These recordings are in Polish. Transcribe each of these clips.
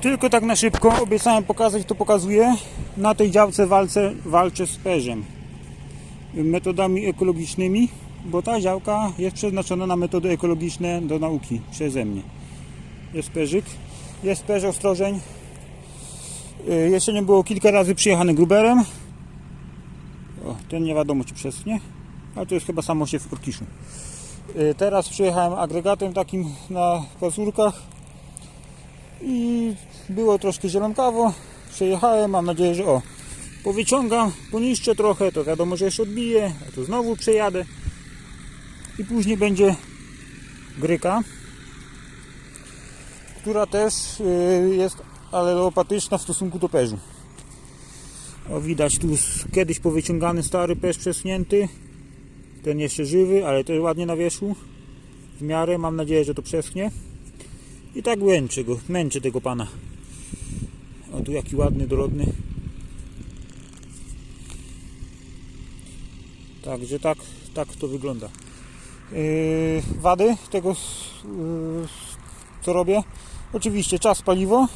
Tylko tak na szybko, obiecałem pokazać, to pokazuję. Na tej działce walce, walczę z perzem. Metodami ekologicznymi, bo ta działka jest przeznaczona na metody ekologiczne do nauki przeze mnie. Jest perzyk, jest perz ostrożeń. Jeszcze nie było kilka razy przyjechany gruberem. O, ten nie wiadomo czy przesnie, ale to jest chyba samo się w Orkiszu. Yy, Teraz przyjechałem agregatem takim na pazurkach i było troszkę zielonkawo. Przejechałem, mam nadzieję, że o, powyciągam, poniszczę trochę, to wiadomo, że jeszcze odbiję, a to znowu przejadę i później będzie gryka, która też yy, jest aleopatyczna w stosunku do perzu. O, widać tu kiedyś powyciągany stary perz przesnięty, ten jeszcze żywy, ale też ładnie na wierzchu, w miarę, mam nadzieję, że to przeschnie. I tak męczę go, męczę tego pana. O tu jaki ładny, dorodny. Także tak, tak to wygląda. Yy, wady tego, yy, co robię. Oczywiście czas paliwo.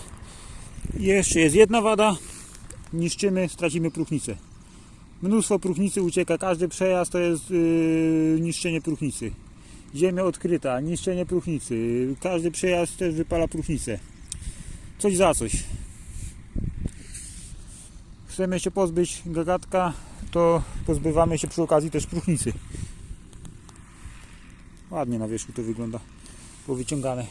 Jeszcze jest jedna wada. Niszczymy, stracimy próchnicę. Mnóstwo próchnicy ucieka. Każdy przejazd to jest yy, niszczenie próchnicy. Ziemia odkryta, niszczenie próchnicy. Każdy przejazd też wypala próchnicę. Coś za coś. Chcemy się pozbyć gagatka, to pozbywamy się przy okazji też próchnicy. Ładnie na wierzchu to wygląda. Powyciągane.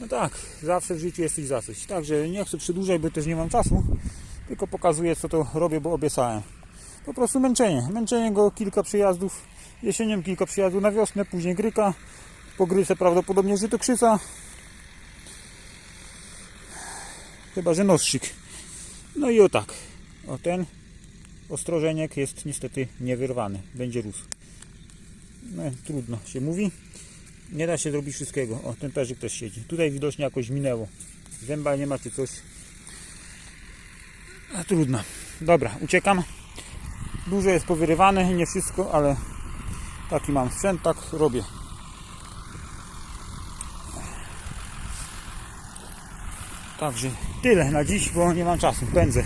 No tak, zawsze w życiu jest coś za coś. Także nie chcę przedłużać, bo też nie mam czasu. Tylko pokazuję co to robię, bo obiecałem. Po prostu męczenie. Męczenie go kilka przyjazdów jesienią, kilka przyjazdów na wiosnę, później gryka. Po prawdopodobnie żytokrzyca. Chyba, że nostrzyk. No i o tak. O ten ostrożeniek jest niestety niewyrwany. Będzie rósł. No, trudno się mówi. Nie da się zrobić wszystkiego. O, ten perzyk też siedzi. Tutaj widocznie jakoś minęło. Zęba nie ma czy coś. A trudno. Dobra, uciekam. Dużo jest powyrywane, nie wszystko, ale taki mam sprzęt, tak robię. Także tyle na dziś, bo nie mam czasu. Pędzę.